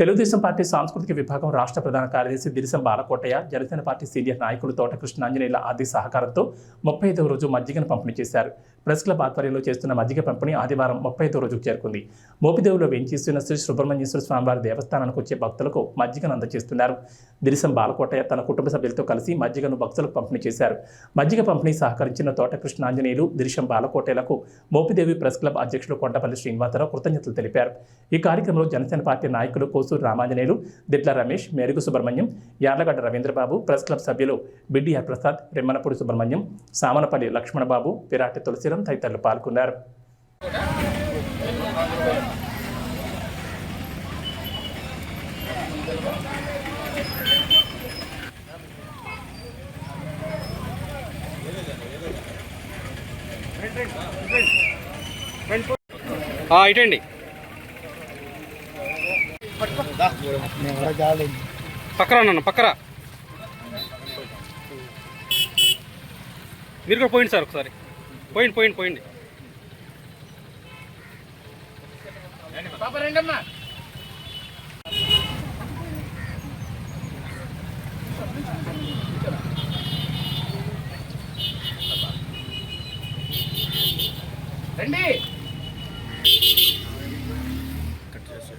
Telugu Desam party సాంస్కృతిక విభాగం రాష్ట్ర ప్రధాన కార్యదర్శి దిరిసం బాలకోటయ్య జనసేన పార్టీ సీనియర్ నాయకులు తోట కృష్ణాంజనేయుల ఆది సహకారంతో ముప్పై ఐదవ రోజు మజ్జిగను పంపిణీ చేశారు. ప్రెస్ క్లబ్ ఆధ్వర్యంలో చేస్తున్న మజ్జిగ పంపిణీ ఆదివారం ముప్పై ఐదవ రోజుకు చేరుకుంది. మోపిదేవులో వెంచేస్తున్న శ్రీ సుబ్రహ్మణ్యేశ్వర స్వామివారి దేవస్థానానికి వచ్చే భక్తులకు మజ్జిగను అందజేస్తున్నారు. దిరిసం బాలకోటయ్య తన కుటుంబ సభ్యులతో కలిసి మజ్జిగను భక్తులకు పంపిణీ చేశారు. మజ్జిగ పంపిణీ సహకరించిన తోట కృష్ణాంజనేయులు దిరిశం బాలకోటయ్యలకు మోపిదేవి ప్రెస్ క్లబ్ అధ్యక్షులు కొండపల్లి శ్రీనివాసరావు కృతజ్ఞతలు తెలిపారు. ఈ కార్యక్రమంలో జనసేన పార్టీ నాయకులు కోసూరు రామాంజనేయులు దిట్ల రమేష్ మెరుగు సుబ్రహ్మణ్యం యార్లగడ్డ రవీంద్రబాబు ప్రెస్ క్లబ్ సభ్యులు బిడ్డిఆర్ ప్రసాద్ రెమ్మనపూడి సుబ్రహ్మణ్యం సామనపల్లి లక్ష్మణబాబు పిరాటి తులసిరం తదితరులు పాల్గొన్నారు. ఇటండి. పక్కరా నన్ను పక్కరా. మీరు కూడా పోయింది సార్ ఒకసారి. పోయింది పోయింది పోయింది రండి.